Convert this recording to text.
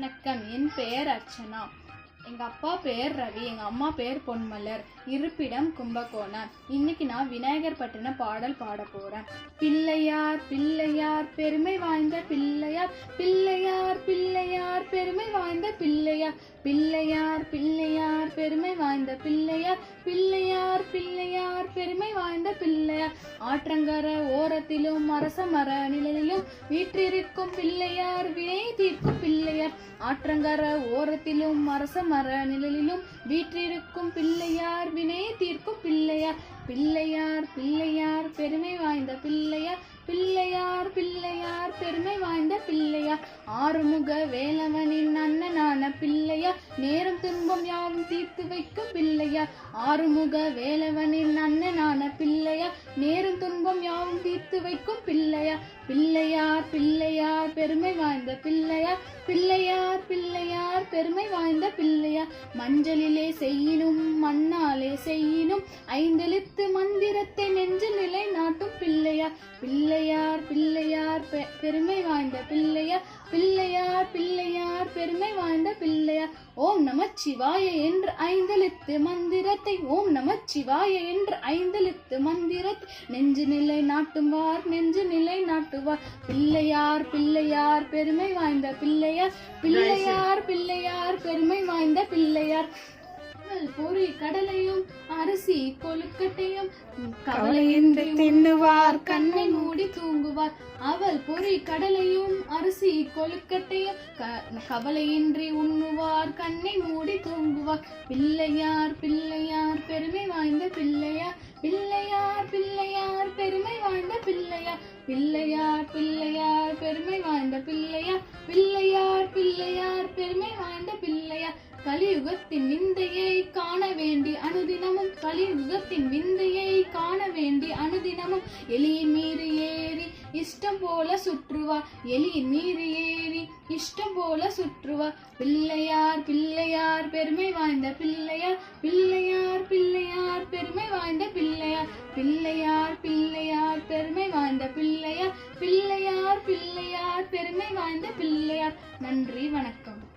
வணக்கம் என் பெயர் அர்ச்சனா. எங்க அப்பா பேர் ரவி எங்க அம்மா பேர் பொன்மலர். இருப்பிடம் கும்பகோணம். இன்னைக்கு நான் விநாயகர் பட்டின பாடல் பாட போகிறேன் பிள்ளையார் பிள்ளையார் பெருமை வாய்ந்த பிள்ளையார் பிள்ளையார். பெருமை வாய்ந்த பிள்ளையார் பிள்ளையார் பிள்ளையார் பெருமை வாய்ந்த பிள்ளையார் பிள்ளையார் பிள்ளையார் பெருமை வாய்ந்த பிள்ளையார். ஆற்றங்கர ஓரத்திலும் அரச மர நிழலிலும் வீற்றிருக்கும் பிள்ளையார் வினை தீர்க்கும் பிள்ளையார். ஆற்றங்கர ஓரத்திலும் அரச மர நிழலிலும் வீற்றிருக்கும் பிள்ளையார் வினை தீர்க்கும் பிள்ளையார். பிள்ளையார் பிள்ளையார் பெருமை வாய்ந்த பிள்ளையார். பிள்ளையார் பிள்ளையார் பெருமை வாய்ந்த பிள்ளையா? ஆறுமுக வேலவனின் அண்ணனான பிள்ளையா? நேரம் துன்பம் யாவும் தீர்த்து வைக்கும் பிள்ளையா? ஆறுமுக வேலவனின் அண்ணனான பிள்ளையா? நேரம் துன்பம் யாவும் தீர்த்து வைக்கும் பிள்ளையா? பிள்ளையார் பிள்ளையார் பெருமை வாய்ந்த பிள்ளையா? பிள்ளையார் பிள்ளையார் பெருமை வாய்ந்த பிள்ளையா? மஞ்சளிலே செய்யினும் மண்ணாலே செய்யினும் ஐந்தெழுத்து மந்திரத்தை நெஞ்சு நிலை நாட்டும் பிள்ளையா? பிள்ளையார் பிள்ளை பெருமை வாய்ந்த பிள்ளையார் பிள்ளையார் பிள்ளையார் பெருமை வாய்ந்த பிள்ளையார் ஓம் நமச்சிவாய என்று ஐந்தெழுத்து மந்திரத்தை ஓம் நமச்சிவாய என்று ஐந்தெழுத்து மந்திரத்தை நெஞ்சு நிலை நாட்டுவார் நெஞ்சு நிலை நாட்டுவார். பிள்ளையார் பிள்ளையார் பெருமை வாய்ந்த பிள்ளையார் பிள்ளையார் பிள்ளையார் பெருமை வாய்ந்த பிள்ளையார். கடல் பொறி கடலையும் அரிசி கொழுக்கட்டையும் கவலையின்றி தின்னுவார் கண்ணை மூடி தூங்குவார். அவள் பொறி கடலையும் அரிசி கொழுக்கட்டையும் கவலையின்றி உண்ணுவார். கண்ணை மூடி தூங்குவார். பிள்ளையார் பிள்ளையார் பெருமை வாய்ந்த பிள்ளையார். பிள்ளையார் பிள்ளையார் பெருமை வாய்ந்த பிள்ளையார். பிள்ளையார் பிள்ளையார் பெருமை வாய்ந்த பிள்ளையார். பிள்ளையார் கலியுகத்தின் விந்தையை காண வேண்டி அனுதினமும் கலியுகத்தின் விந்தையை காண வேண்டி அனுதினமும் எலியின் மீது ஏறி இஷ்டம் போல சுற்றுவார். எலியின் மீது ஏறி இஷ்டம் போல சுற்றுவார். பிள்ளையார் பிள்ளையார் பெருமை வாய்ந்த பிள்ளையார் பிள்ளையார் பிள்ளையார் பெருமை வாய்ந்த பிள்ளையார். பிள்ளையார் பிள்ளையார் பெருமை வாய்ந்த பிள்ளையார். பிள்ளையார் பிள்ளையார் பெருமை வாய்ந்த பிள்ளையார். நன்றி வணக்கம்.